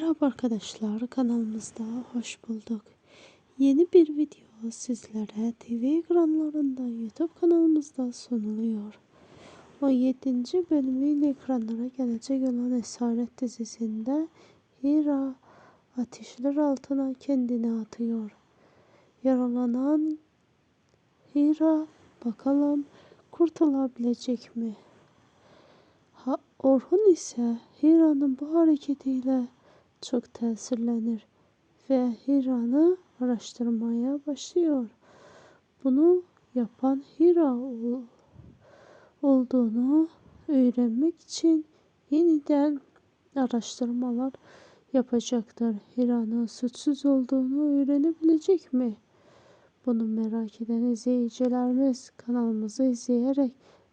Merhaba arkadaşlar kanalımızda hoş bulduk. Yeni bir video sizlere TV ekranlarında YouTube kanalımızda sunuluyor. 17. bölümüyle ekranlara gelecek olan Esaret dizisinde Hira ateşler altına kendini atıyor. Yaralanan Hira bakalım kurtulabilecek mi? Ha, Orhun ise Hira'nın bu hareketiyle çok tesirlenir ve Hira'nı araştırmaya başlıyor. Bunu yapan Hira ol- olduğunu öğrenmek için yeniden araştırmalar yapacaktır. Hira'nın suçsuz olduğunu öğrenebilecek mi? Bunu merak eden izleyicilerimiz kanalımızı izleyerek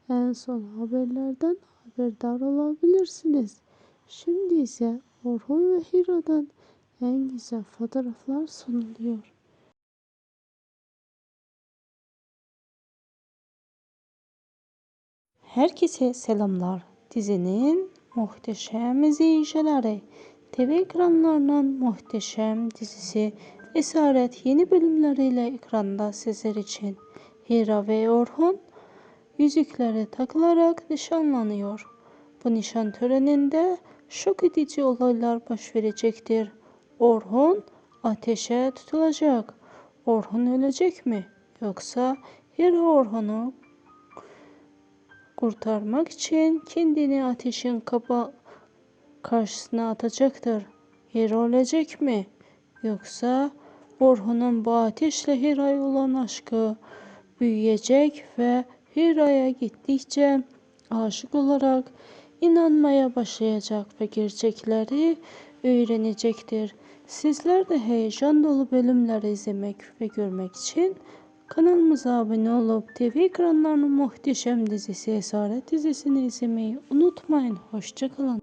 en son haberlerden haberdar olabilirsiniz. Şimdi ise Orhun ve Hira'dan en güzel fotoğraflar sunuluyor. Herkese selamlar. Dizinin muhteşem izleyicileri. TV ekranlarının muhteşem dizisi Esaret yeni bölümleriyle ekranda sizler için. Hira ve Orhun yüzükleri takılarak nişanlanıyor. Bu nişan töreninde şok edici olaylar baş verecektir. Orhun ateşe tutulacak. Orhun ölecek mi? Yoksa Hira Orhun'u kurtarmak için kendini ateşin kapa karşısına atacaktır. Hira ölecek mi? Yoksa Orhun'un bu ateşle Hira'ya olan aşkı büyüyecek ve Hira'ya gittikçe aşık olarak inanmaya başlayacak ve gerçekleri öğrenecektir. Sizler de heyecan dolu bölümleri izlemek ve görmek için kanalımıza abone olup TV ekranlarının muhteşem dizisi Esaret dizisini izlemeyi unutmayın. Hoşçakalın.